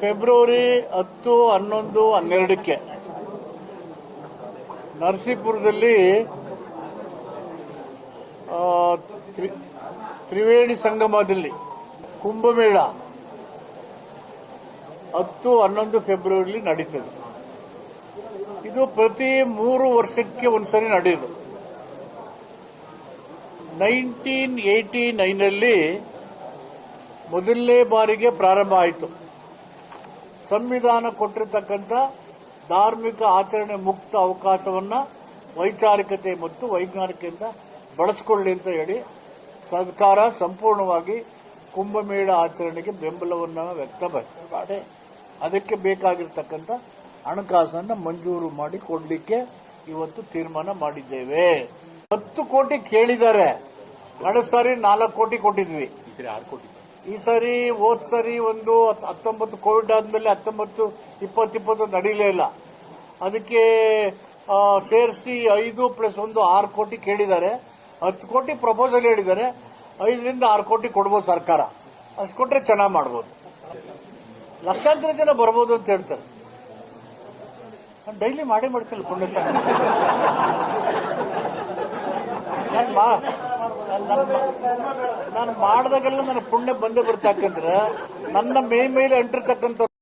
February ಹತ್ತು, ಹನ್ನೊಂದು, ಹನ್ನೆರಡಕ್ಕೆ ನರಸೀಪುರದಲ್ಲಿ ತ್ರಿವೇಣಿ ಸಂಗಮದಲ್ಲಿ ಕುಂಭಮೇಳ ಹತ್ತು, ಹನ್ನೊಂದು ಫೆಬ್ರವರಿಲಿ ನಡೀತದೆ. ಇದು ಪ್ರತಿ ಮೂರು ವರ್ಷಕ್ಕೆ ಒಂದ್ಸರಿ ನಡೆಯುದು. ನೈನ್ಟೀನ್ ಏಯ್ಟಿ ನೈನಲ್ಲಿ ಮೊದಲನೇ ಬಾರಿಗೆ ಪ್ರಾರಂಭ ಆಯಿತು. ಸಂವಿಧಾನ ಕೊಟ್ಟಿರತಕ್ಕಂಥ ಧಾರ್ಮಿಕ ಆಚರಣೆ ಮುಕ್ತ ಅವಕಾಶವನ್ನ ವೈಚಾರಿಕತೆ ಮತ್ತು ವೈಜ್ಞಾನಿಕೆಯಿಂದ ಬಳಸಿಕೊಳ್ಳಿ ಅಂತ ಹೇಳಿ ಸರ್ಕಾರ ಸಂಪೂರ್ಣವಾಗಿ ಕುಂಭಮೇಳ ಆಚರಣೆಗೆ ಬೆಂಬಲವನ್ನು ವ್ಯಕ್ತಪಡಿಸಿದ್ದಾರೆ. ಅದಕ್ಕೆ ಬೇಕಾಗಿರ್ತಕ್ಕಂಥ ಹಣಕಾಸನ್ನು ಮಂಜೂರು ಮಾಡಿ ಕೊಡಲಿಕ್ಕೆ ಇವತ್ತು ತೀರ್ಮಾನ ಮಾಡಿದ್ದೇವೆ. ಹತ್ತು ಕೋಟಿ ಕೇಳಿದ್ದಾರೆ. ಕಳೆದ ಸಾರಿ ನಾಲ್ಕು ಕೋಟಿ ಕೊಟ್ಟಿದ್ವಿ. ಈ ಸರಿ, ಹೋದ್ ಸರಿ ಒಂದು ಹತ್- ಹತ್ತೊಂಬತ್ತು ಕೋವಿಡ್ ಆದ್ಮೇಲೆ ಹತ್ತೊಂಬತ್ತು, ಇಪ್ಪತ್ತಿಪ್ಪತ್ತು ಇಪ್ಪತ್ತು ನಡೀಲೇ ಇಲ್ಲ. ಅದಕ್ಕೆ ಸೇರಿಸಿ ಐದು ಪ್ಲಸ್ ಒಂದು ಆರು ಕೋಟಿ ಕೇಳಿದ್ದಾರೆ. ಹತ್ತು ಕೋಟಿ ಪ್ರಪೋಸಲ್ ಹೇಳಿದ್ದಾರೆ. ಐದರಿಂದ ಆರು ಕೋಟಿ ಕೊಡ್ಬೋದು ಸರ್ಕಾರ. ಅಷ್ಟು ಕೊಟ್ಟರೆ ಚೆನ್ನಾಗಿ ಮಾಡ್ಬೋದು. ಲಕ್ಷಾಂತರ ಜನ ಬರ್ಬೋದು ಅಂತ ಹೇಳ್ತಾರೆ. ನಾನು ಡೈಲಿ ಮಾಡೇ ಮಾಡ್ತಿಲ್ಲ ಪುಣ್ಯಸ್ಥಾನ ನಾನು ಮಾಡಿದಾಗೆಲ್ಲ ನನ್ನ ಪುಣ್ಯ ಬಂದೇ ಬರ್ತಕ್ಕಂದ್ರೆ ನನ್ನ ಮೇ ಮೇಲೆ ಅಂಟಿರ್ತಕ್ಕಂಥ